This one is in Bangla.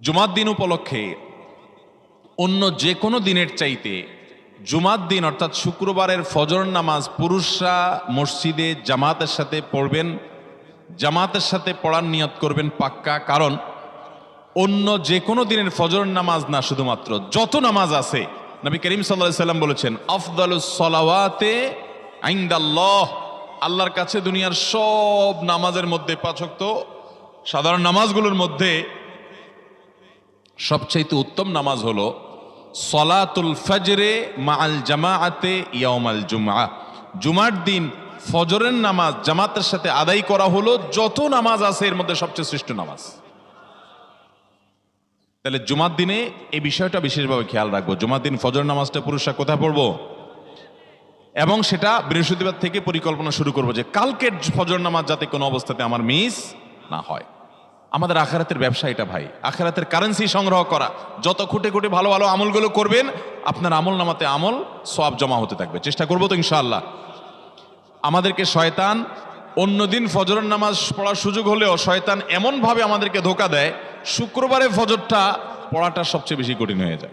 জুমার দিন উপলক্ষে অন্য যে কোনো দিনের চাইতে জুমার দিন, অর্থাৎ শুক্রবারের ফজর নামাজ পুরুষরা মসজিদে জামাতের সাথে পড়বেন, জামাতের সাথে পড়ার নিয়ত করবেন পাক্কা, কারণ অন্য যে কোনো দিনের ফজর নামাজ না শুধুমাত্র, যত নামাজ আছে, নবী করিম সাল্লাহ সাল্লাম বলেছেন, আফদালুস সলাওয়াতে আইন্দাল্লাহ। আল্লাহর কাছে দুনিয়ার সব নামাজের মধ্যে পাচক তো সাধারণ নামাজগুলোর মধ্যে সবচাইতে উত্তম নামাজ হলো সলাতুল ফজরে মাআল জামাআতে ইয়াউমাল জুমআ। জুমার দিন ফজরের নামাজ জামাতের সাথে আদায় করা হলো যত নামাজ আছে এর মধ্যে সবচেয়ে শ্রেষ্ঠ নামাজ। তাহলে জুমার দিনে এই বিষয়টা বিশেষভাবে খেয়াল রাখব। জুমার দিন ফজর নামাজটা পুরুষরা কোথায় পড়ব? এবং সেটা বৃহস্পতিবার থেকে পরিকল্পনা শুরু করব যে কালকের ফজর নামাজ যাতে কোনো অবস্থাতে আমার মিস না হয়। আমাদের আখেরাতের ব্যবসা এটা ভাই। আখেরাতের কারেন্সি সংগ্রহ করা। যত খুঁটে খুঁটে ভালো ভালো আমলগুলো করবেন, আপনার আমল নামাতে আমল সব জমা হতে থাকবে। চেষ্টা করব তো ইনশাআল্লাহ। আমাদেরকে শয়তান অন্যদিন ফজরের নামাজ পড়ার সুযোগ হলেও শয়তান এমনভাবে আমাদেরকে ধোকা দেয়, শুক্রবারে ফজরটা পড়াটা সবচেয়ে বেশি কঠিন হয়ে যায়।